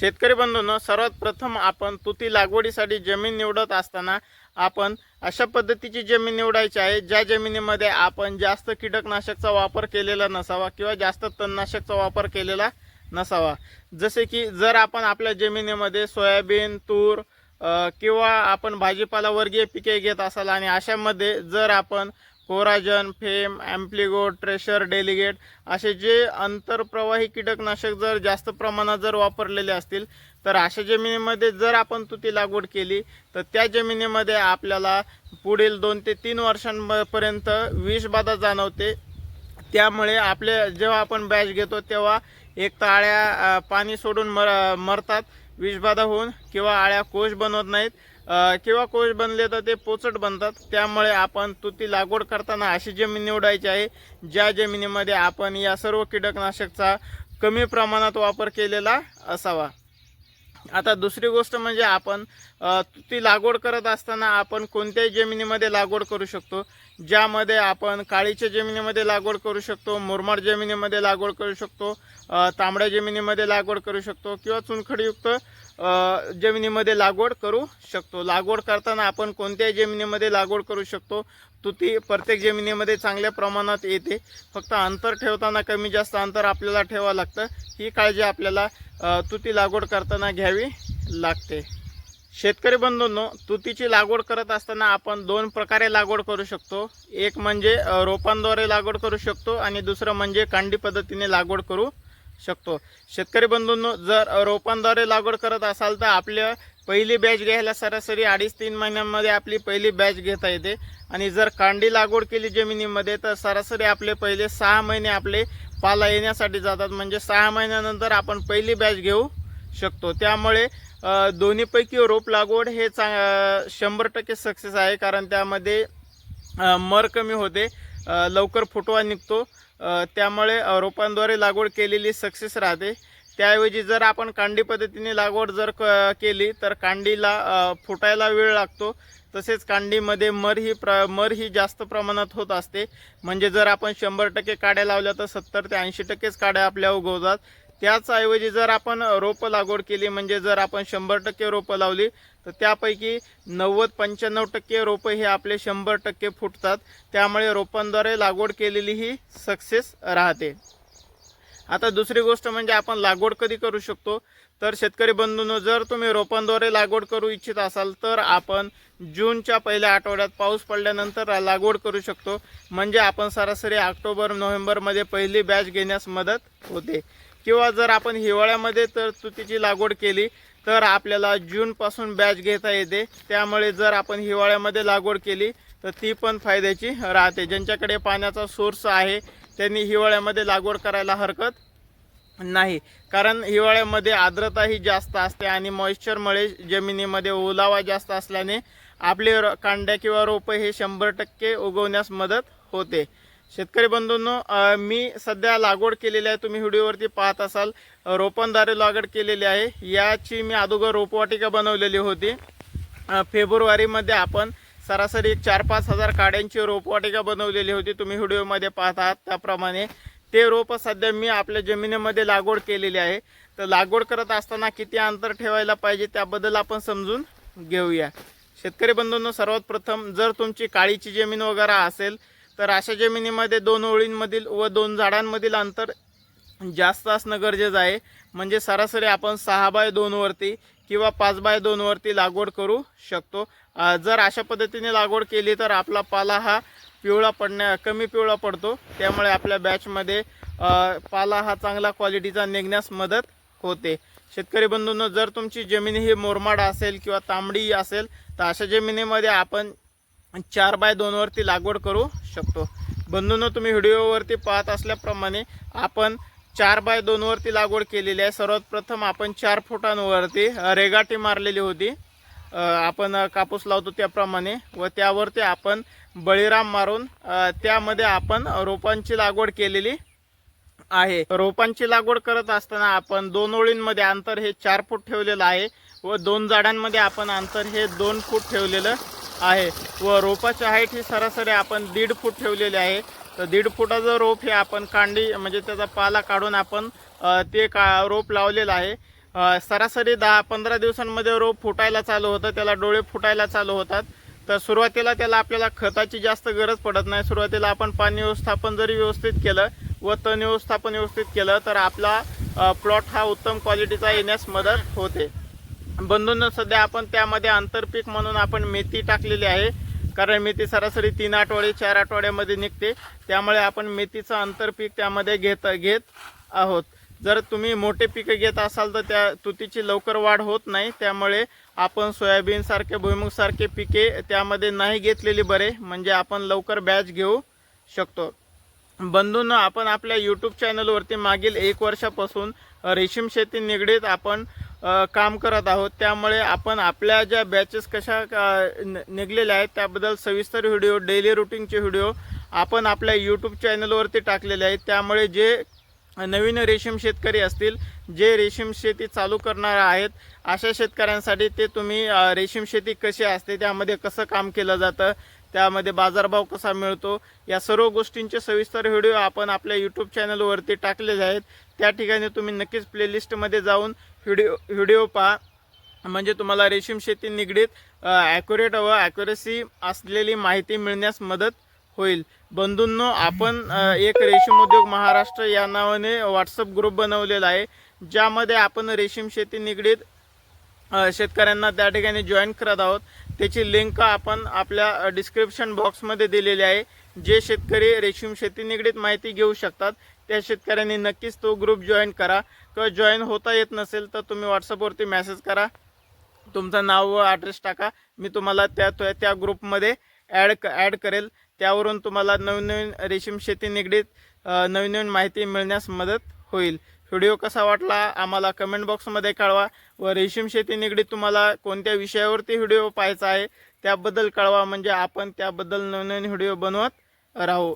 शेतकरी बंधूंनो सर्वात प्रथम आपण तुती लागवडीसाठी जमीन निवडत असताना आपण अशा पद्धतीची जमीन निवडायची आहे ज्या जमिनीमध्ये आपण जास्त कीटकनाशकचा वापर केलेला नसावा किंवा जास्त तणनाशकचा वापर केलेला नसावा. जसे की जर आपण आपल्या जमिनीमध्ये सोयाबीन तूर किंवा आपण भाजीपाला वर्गीय पिके घेत असाल आणि अशामध्ये जर आपण Coragen Fame Ampligo Tracer Delegate असे जे आंतरप्रवाही कीटकनाशक जर जास्त प्रमाणात जर वापरलेले असतील तर अशा जमिनीमध्ये जर आपण तुती लागवड केली तर त्या जमिनीमध्ये आपल्याला पुढील दोन ते तीन वर्षांपर्यंत विषबाधा जाणवते. त्यामुळे आपले जेव्हा आपण बॅच घेतो तेव्हा एक तर आळ्या पाणी सोडून मर मरतात विषबाधा होऊन किंवा आळ्या कोश बनवत नाहीत. किंवा कोश बनले तर ते पोचट बनतात. त्यामुळे आपण तुती लागवड करताना अशी जमीन निवडायची आहे ज्या जमिनीमध्ये आपण या सर्व कीटकनाशकचा कमी प्रमाणात वापर केलेला असावा. आता दुसरी गोष्ट म्हणजे आपण तुती लागवड करत असताना आपण कोणत्याही जमिनीमध्ये लागवड करू शकतो. ज्यामध्ये आपण काळीच्या जमिनीमध्ये लागवड करू शकतो मुरमाड जमिनीमध्ये लागवड करू शकतो तांबड्या जमिनीमध्ये लागवड करू शकतो किंवा चुनखडीयुक्त जमिनीमध्ये लागवड करू शकतो. लागवड करताना आपण कोणत्याही जमिनीमध्ये लागवड करू शकतो. तुती प्रत्येक जमिनीमध्ये चांगल्या प्रमाणात येते. फक्त अंतर ठेवताना कमी जास्त अंतर आपल्याला ठेवावं लागतं. ही काळजी आपल्याला तुती लागवड करताना घ्यावी लागते. शेतकरी बंधूंनो तुतीची लागवड करत असताना आपण दोन प्रकारे लागवड करू शकतो. एक म्हणजे रोपांद्वारे लागवड करू शकतो आणि दुसरं म्हणजे कांडी पद्धतीने लागवड करू शकतो. शेतकरी बंधूंनो जर रोपांद्वारे लागवड करत असाल तर आपल्या पहिली बॅच घ्यायला सरासरी अडीच तीन महिन्यांमध्ये आपली पहिली बॅच घेता येते. आणि जर कांडी लागवड केली जमिनीमध्ये तर सरासरी आपले पहिले सहा महिने आपले पाला येण्यासाठी जातात. म्हणजे सहा महिन्यानंतर आपण पहिली बॅच घेऊ शकतो. त्यामुळे दोन्हीपैकी रोप लागवड हे चांग शंभर टक्के सक्सेस आहे कारण त्यामध्ये मर कमी होते लवकर फुटवा निघतो त्यामुळे रोपांद्वारे लागवड केलेली सक्सेस राहते. त्याऐवजी जर आपण कांडी पद्धतीने लागवड जर क केली तर कांडीला फुटायला वेळ लागतो. तसेच कांडीमध्ये मर ही प्र मर ही जास्त प्रमाणात होत असते. म्हणजे जर आपण शंभर टक्के काड्या लावल्या तर सत्तर ते ऐंशी टक्केच काड्या आपल्या उगवतात. त्याचऐवजी जर आपण रोपं लागवड केली म्हणजे जर आपण शंभर टक्के रोपं लावली तर त्यापैकी नव्वद पंच्याण्णव टक्के रोपं हे आपले शंभर टक्के फुटतात. त्यामुळे रोपांद्वारे लागवड केलेली ही सक्सेस राहते. आता दुसरी गोष्ट म्हणजे आपण लागवड कधी करू शकतो? तर शेतकरी बंधूंनो जर तुम्ही रोपांद्वारे लागवड करू इच्छित असाल तर आपण जूनच्या पहिल्या आठवड्यात पाऊस पडल्यानंतर लागवड करू शकतो. म्हणजे आपण सरासरी ऑक्टोबर नोव्हेंबरमध्ये पहिली बॅच घेण्यास मदत होते. किंवा जर आपण हिवाळ्यामध्ये तर तुतीची लागवड केली तर आपल्याला जूनपासून बॅच घेता येते. त्यामुळे जर आपण हिवाळ्यामध्ये लागवड केली तर ती पण फायद्याची राहते. ज्यांच्याकडे पाण्याचा सोर्स आहे त्यांनी हिवाळ्यामध्ये लागवड करायला हरकत नाही. कारण हिवाळ्यामध्ये आर्द्रता ही जास्त असते आणि मॉइश्चरमुळे जमिनीमध्ये ओलावा जास्त असल्याने आपले र- कांड्या किंवा रोपं हे शंभर टक्के उगवण्यास मदत होते. शेतकरी बंधूंनो मी सध्या लागवड केलेली आहे. तुम्ही व्हिडिओवरती पाहत असाल अ, लागवड केलेली आहे. याची मी अगोदर रोपवाटिका बनवलेली होती. फेब्रुवारीमध्ये आपण सरासरी एक चार पाच हजार काड्यांची रोपवाटिका बनवलेली होती. तुम्ही व्हिडिओमध्ये पाहत आहात त्याप्रमाणे. ते रोपं सध्या मी आपल्या जमिनीमध्ये लागवड केलेली आहे. तर लागवड करत असताना किती अंतर ठेवायला पाहिजे त्याबद्दल आपण समजून घेऊया. शेतकरी बंधूंनो सर्वात प्रथम जर तुमची काळीची जमीन वगैरे असेल तर अशा जमिनीमध्ये दोन ओळींमधील व दोन झाडांमधील अंतर जास्त असणं गरजेचं आहे. म्हणजे सरासरी आपण सहा बाय दोनवरती किंवा पाच बाय दोनवरती लागवड करू शकतो. जर अशा पद्धतीने लागवड केली तर आपला पाला हा पिवळा पडण्या कमी पिवळा पडतो. त्यामुळे आपल्या बॅचमध्ये पाला हा चांगला क्वालिटीचा निघण्यास मदत होते. शेतकरी बंधूंनो जर तुमची जमीन ही मोरमाड असेल किंवा तांबडी असेल तर अशा जमिनीमध्ये आपण चार बाय दोनवरती लागवड करू शकतो. बंधूंनो तुम्ही व्हिडिओवरती पाहत असल्याप्रमाणे आपण चार बाय दोनवरती लागवड केलेली आहे. सर्वात प्रथम आपण चार फुटांवरती रेगाटी मारलेली होती. आपण कापूस लावतो त्याप्रमाणे व त्यावरती आपण बळीराम मारून त्यामध्ये आपण रोपांची लागवड केलेली आहे. रोपांची लागवड करत असताना आपण दोन ओळींमध्ये अंतर हे चार फूट ठेवलेलं आहे व दोन झाडांमध्ये आपण अंतर हे दोन फूट ठेवलेलं आहे व रोपाची हाईट ही सरासरी आपण दीड फूट ठेवलेली आहे. तर दीड फुटाचं रोप हे आपण कांडी म्हणजे त्याचा पाला काढून आपण ते का रोप लावलेलं आहे. सरासरी दहा पंधरा दिवसांमध्ये रोप फुटायला चालू होतं. त्याला डोळे फुटायला चालू होतात. तर सुरुवातीला त्याला आपल्याला खताची जास्त गरज पडत नाही. सुरुवातीला आपण पाणी व्यवस्थापन जरी व्यवस्थित केलं व तण व्यवस्थापन व्यवस्थित केलं तर आपला प्लॉट हा उत्तम क्वालिटीचा येण्यास मदत होते. बंधूंना सध्या आपण त्यामध्ये आंतरपीक म्हणून आपण मेथी टाकलेली आहे. कारण मेथी सरासरी तीन आठवडे चार आठवड्यामध्ये निघते. त्यामुळे आपण मेथीचं आंतरपीक त्यामध्ये घेत घेत आहोत. जर तुम्ही मोठे पिकं घेत असाल तर त्या तुतीची लवकर वाढ होत नाही. त्यामुळे आपण सोयाबीनसारखे भुईमुगसारखे पिके त्यामध्ये नाही घेतलेली बरे. म्हणजे आपण लवकर बॅच घेऊ शकतो. बंधूंना आपण आपल्या यूट्यूब चॅनलवरती मागील एक वर्षापासून रेशीम शेती निगडीत आपण काम करत आहोत. त्यामुळे आपण आपल्या ज्या बॅचेस कशा न- निघलेल्या आहेत त्याबद्दल सविस्तर व्हिडिओ डेली रुटीनचे व्हिडिओ आपण आपल्या यूट्यूब चॅनलवरती टाकलेले आहेत. त्यामुळे जे नवीन रेशीम शेतकरी असतील जे रेशीम शेती चालू करणार आहेत अशा शेतकऱ्यांसाठी ते तुम्ही रेशीम शेती कशी असते त्यामध्ये कसं काम केलं जातं त्यामध्ये बाजारभाव कसा मिळतो या सर्व गोष्टींचे सविस्तर व्हिडिओ आपण आपल्या यूट्यूब चॅनलवरती टाकलेले आहेत. त्या ठिकाणी तुम्ही नक्कीच प्लेलिस्टमध्ये जाऊन व्हिडिओ व्हिडिओ पहा. म्हणजे तुम्हाला रेशीम शेती निगडीत ॲक्युरेट व ॲक्युरेसी असलेली माहिती मिळण्यास मदत होईल. बंधूंनो आपण एक रेशीम उद्योग महाराष्ट्र या नावाने व्हॉट्सअप ग्रुप बनवलेला आहे ज्यामध्ये आपण रेशीम शेती निगडीत शेतकऱ्यांना त्या ठिकाणी जॉईन करत आहोत. त्याची लिंक आपण आपल्या डिस्क्रिप्शन बॉक्समध्ये दिलेली आहे जे शेतकरी रेशीम शेती निगडीत माहिती घेऊ शकतात. त्या शेतकऱ्यांनी नक्कीच तो ग्रुप जॉईन करा. किंवा जॉईन होता येत नसेल तर तुम्ही व्हॉट्सअपवरती मेसेज करा. तुमचं नाव व ॲड्रेस टाका. मी तुम्हाला त्या त्या- ग्रुपमध्ये ॲड ॲड करेल. त्यावरून तुम्हाला नवीन नवीन रेशीम शेती निगडीत नवीन नवीन माहिती मिळण्यास मदत होईल. व्हिडिओ कसा वाटला आम्हाला कमेंट बॉक्समध्ये कळवा व रेशीम शेती निगडीत तुम्हाला कोणत्या विषयावरती व्हिडिओ पाहायचा आहे त्याबद्दल कळवा. म्हणजे आपण त्याबद्दल नवीन नवीन व्हिडिओ बनवत राहू.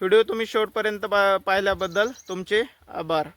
व्हिडिओ तुम्ही शेवटपर्यंत पा पाहिल्याबद्दल तुमचे आभार.